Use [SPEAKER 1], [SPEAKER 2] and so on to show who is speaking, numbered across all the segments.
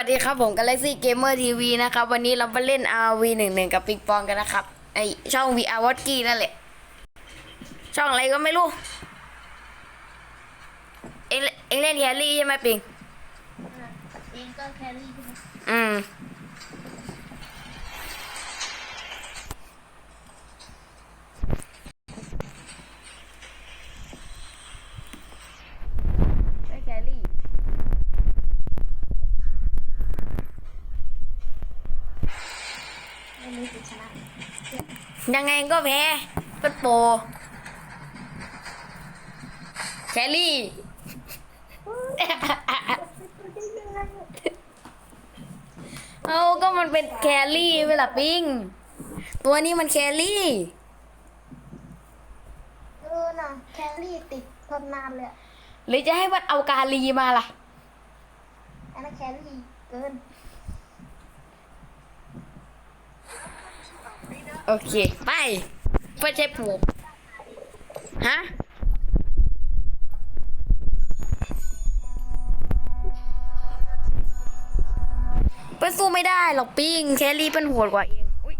[SPEAKER 1] สวัสดีครับผม Galaxy Gamer TV นะครับ วันนี้เรามาเล่น RV 1 1กับปิงปองกันนะครับ ไอช่อง VR w a t k y นั่นแหละ ช่องอะไรก็ไม่รู้ เอ็งเอ็งเล่นแฮร์รี่ใช่ไหมปิง
[SPEAKER 2] เองก็แครี่ใช่ไหม
[SPEAKER 1] อืม ได้แครี่
[SPEAKER 2] ไม่มีสิทธิ์ชนะ
[SPEAKER 1] ยังไงก็แพ้เป็นโปรแครี่ เอาก็มันเป็นแครี่เวลาปิ้ง ตัวนี้มันแครี่
[SPEAKER 2] เออน่ะแครี่ติดทนนานเลยอะ
[SPEAKER 1] หรือจะให้มันเอากาลีมาล่ะ
[SPEAKER 2] อันนั้นแครี่เกิน
[SPEAKER 1] โอเค ไปเพื่อใช้ปลูกฮะเป็นสู้ไม่ได้หรอกปิ้งแครี่เป็นโหดกว่าเองอุ้ย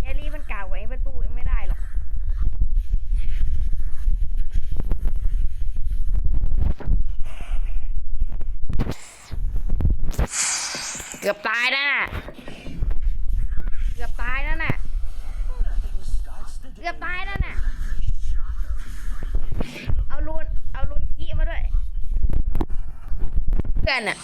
[SPEAKER 1] แครี่มันกากกว่าเองเป็นสู้เองไม่ได้หรอกเกือบตายนะ กันอะ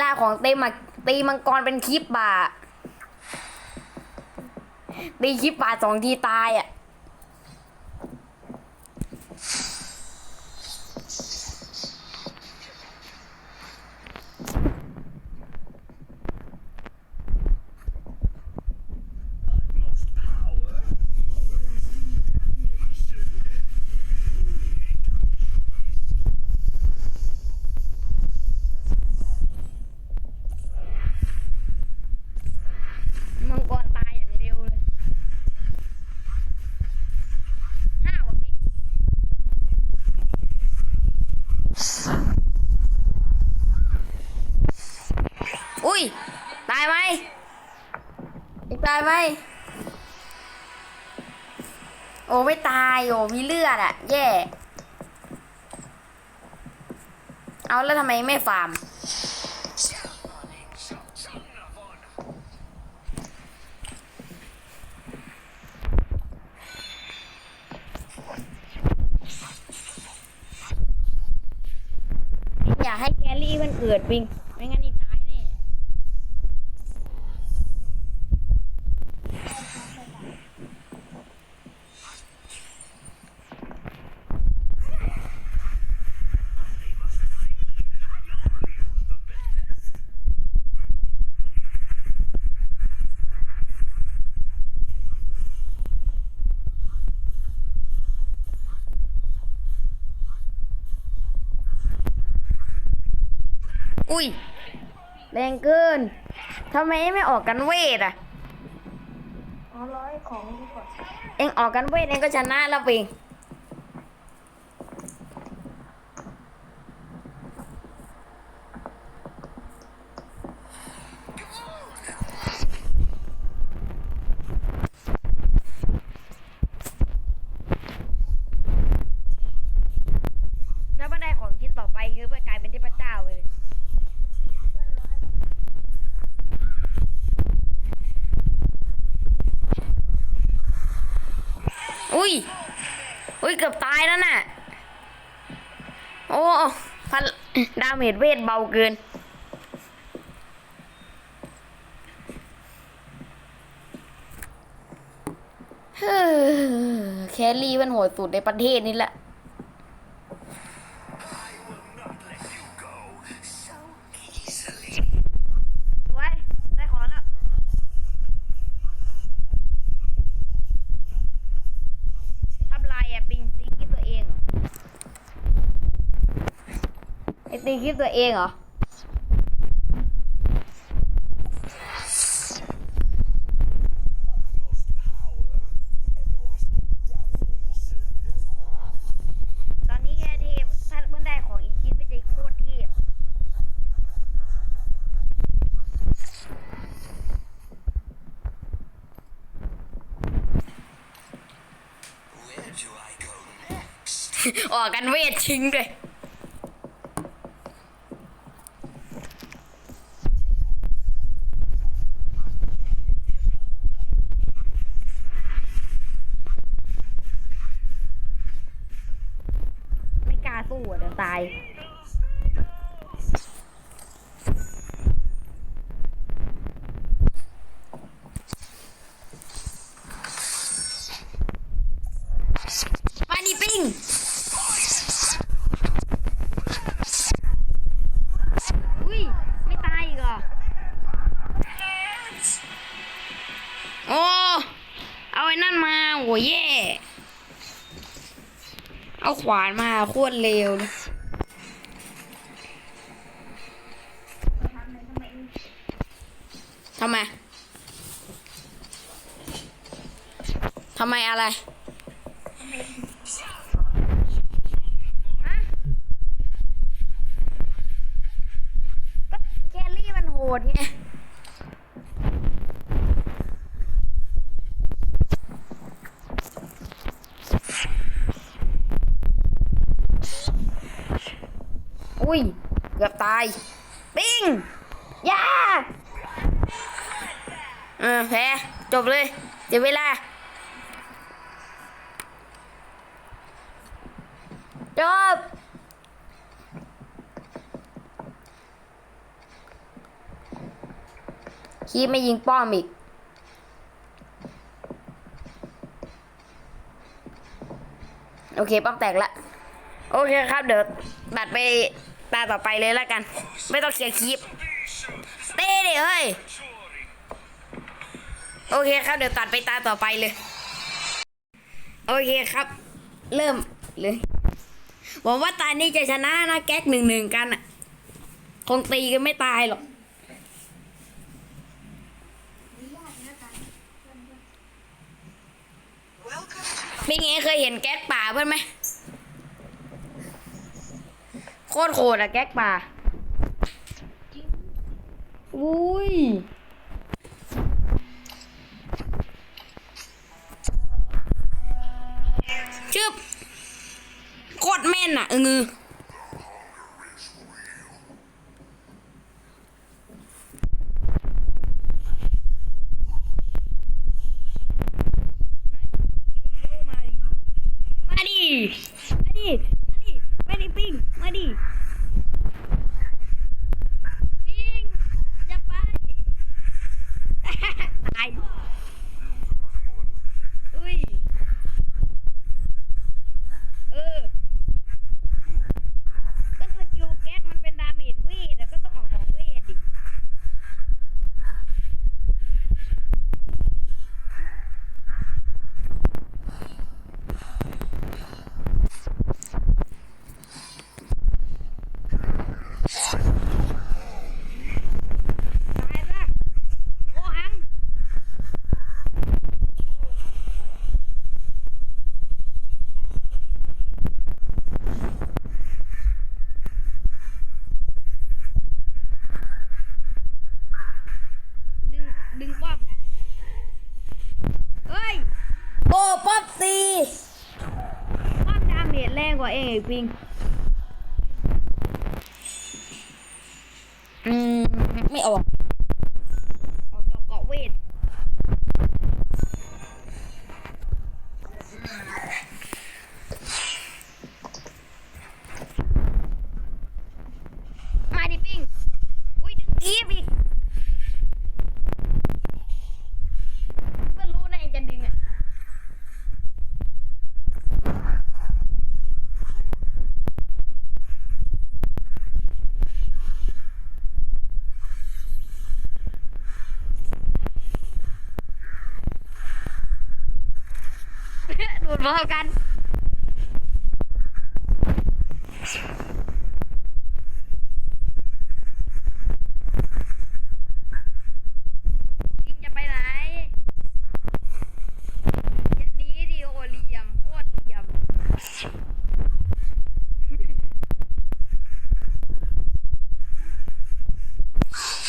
[SPEAKER 1] ลาของเต็มอะตีมังกรเป็นคลิปบาตีคลิปบาสองทีตายอะ มังกรตายอย่างเร็วเลย ห้าว่ะปิงอุ้ย ตายไหมอีกตายไหมโอ้ไม่ตายโอ้มีเลือดอะแย่ เอาแล้วทำไมไม่ฟาร์มอยากให้แคลรี่มันเกิดปิง ไม่งั้นอีกตายแน่ อุ้ย แรงเกินทำไมไม่ออกกันเวทอะ
[SPEAKER 2] อ๋อร้อยของดีกว่า
[SPEAKER 1] เอ็งออกกันเวทเอ็งก็ชนะแล้วปิง
[SPEAKER 2] เย
[SPEAKER 1] อุ้ยเกือบตายแล้วน่ะ โอ้พันดา เมจเวทเบาเกิน เฮ้อแคลรี่มันโหดสุดในประเทศนี้แหละ ตีคลิปตัวเองเหรอ ตอนนี้แค่เทพถ้าเมื่อได้ของอีกชิ้นไปจะโคตรเทพออกกันเวทชิงเลย ขวานมาโคตรเร็วเลยทำไม ทำไมอะไร ก็แคลรี่มันโหดไง อุ้ย เกือบตาย ปิ้งยาเออแพ้จบเลยเดี๋ยวเวลา จบ คีไม่ยิงป้อมอีกโอเค ป้อมแตกละ โอเคครับ เดี๋ยวตัดไป ตาต่อไปเลยแล้วกัน ไม่ต้องเสียคลิป เต้ดิเฮ้ย โอเคครับ เดี๋ยวตัดไปตาต่อไปเลย โอเคครับ เริ่มเลยหวังว่าตานี้จะชนะนะแก๊กหนึ่งหนึ่งกันอะ คงตีกันไม่ตายหรอกเป็นไงเคยเห็นแก๊กป่าเพื่อนไหม โคตรโคตรอะแก๊กป่าอุ้ยชึบโคตรแม่นอะเออมาดิ มาดิ มาดิ มาดิปิ้ง มาดิ ปิ้ง อย่าไป ตาย อุ้ย เออ ก็สกิลแก๊กมันเป็นดาเมจเวทอะก็ต้องออกของเวทดิ ตายซะโอหัง ดึง ดึงป้อม เฮ้ย โอ้ป๊อปตีป้อมดาเมจแรงกว่าเองไอ้ปิงอืม ไม่ออก บุญพร้อมกัน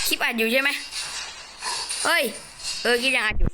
[SPEAKER 1] คลิปอัดอยู่ใช่ไหมเฮ้ย เออกี่ปยังอัดอยู่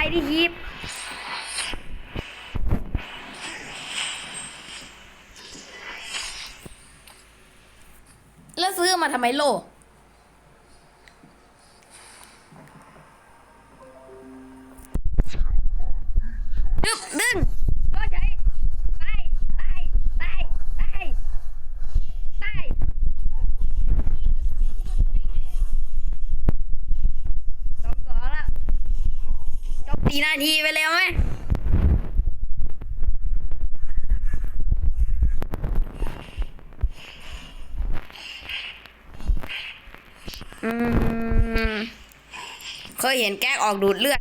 [SPEAKER 1] ายดิฮิปแล้วซื้อมาทำไมโล สี่นาทีไปแล้วไหมเคยเห็นแก๊กออกดูดเลือด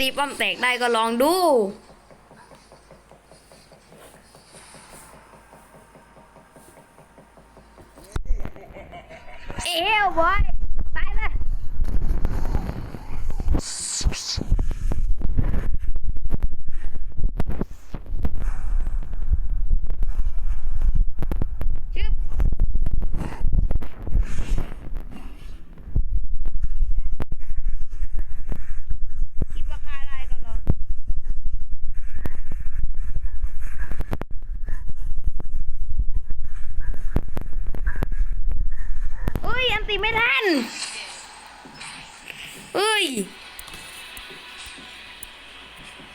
[SPEAKER 1] ตีป้อมแตกได้ก็ลองดู เอ้วบอย เอ้ย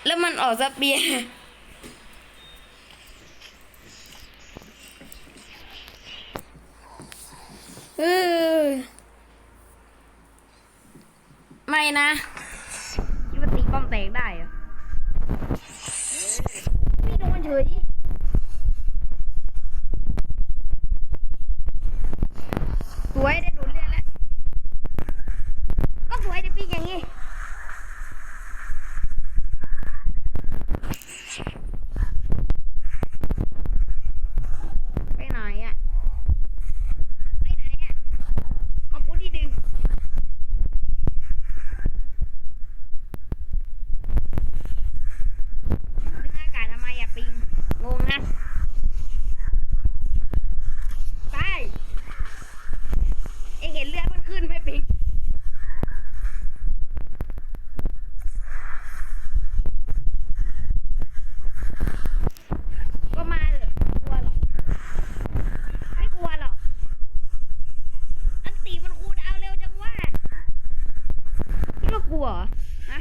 [SPEAKER 1] แล้วมันออกสเปียเออไม่นะคิดว่าตีป้อมแตกได้เหรอไม่โดนเฉย ลัวเหรอฮะ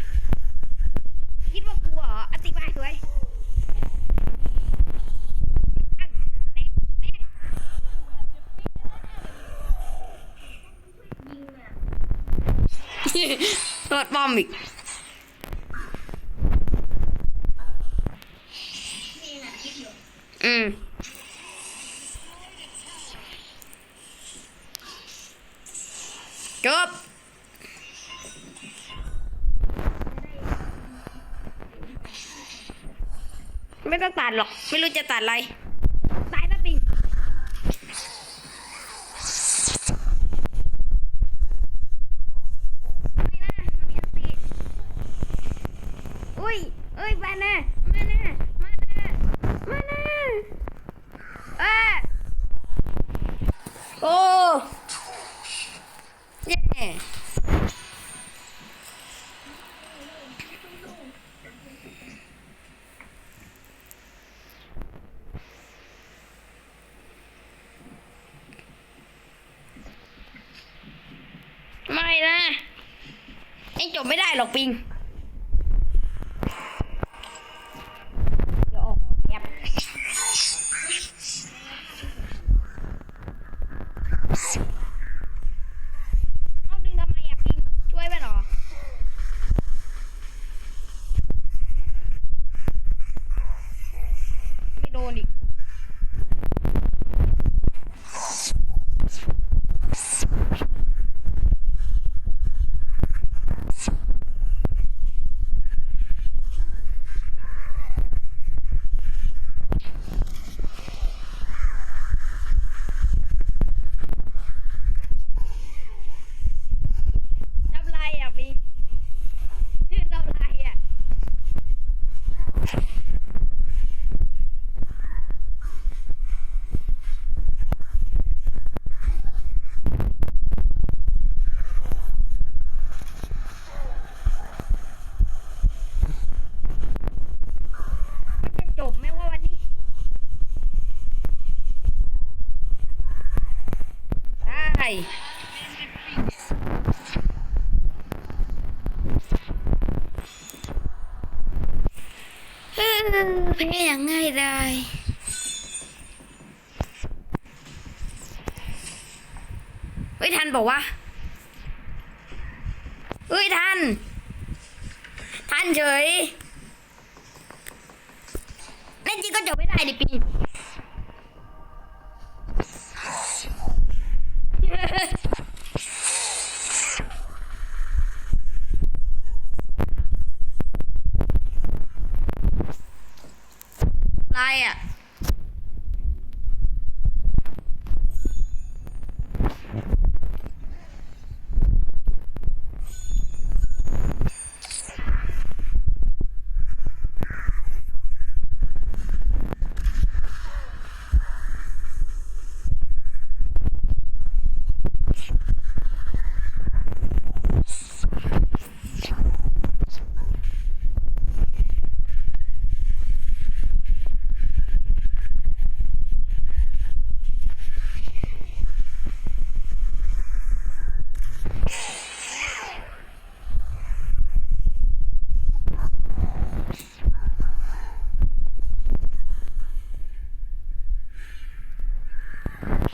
[SPEAKER 1] คิดว่ากลัวเหรออติบายสวยอังแตกแตก
[SPEAKER 2] ยิงอะ
[SPEAKER 1] รถบอมอีก
[SPEAKER 2] อื
[SPEAKER 1] ม ไม่รู้จะตัดอะไรตายแล้วปิง ไม่นะมีอันตีอุ้ยเอ้ยมานะมานะมานะมานะเอ้ยโอ้เย้ไม่นะ เองจบไม่ได้หรอกปิง เดี๋ยวออกแอปเอาดึงทำไมอะปิง ช่วยไปหรอ ไม่โดนอีก ทำไรอะปิงทำไรอะ มันจะจบไหมว่าวันนี้ ได้ เออ แพ้อย่างง่ายได้เฮ้ยทันบอกว่าเฮ้ยทัน ทันเฉยแน่จริงก็จบไม่ได้ดิปี ไรอะ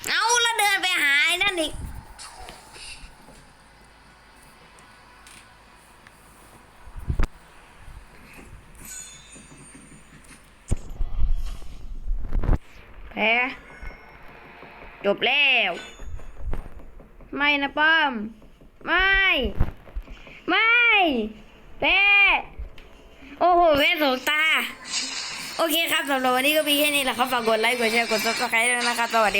[SPEAKER 1] เอาแล้วเดินไปหาไอ้นั่นอีก แพ้จบแล้ว ไม่นะป้อม ไม่ ไม่แพ้โอ้โหแพ้สองตา โอเคครับสำหรับวันนี้ก็มีแค่นี้แหละครับ ฝากกดไลค์ กดแชร์ กดซับสไครต์ด้วยนะครับ สวัสดี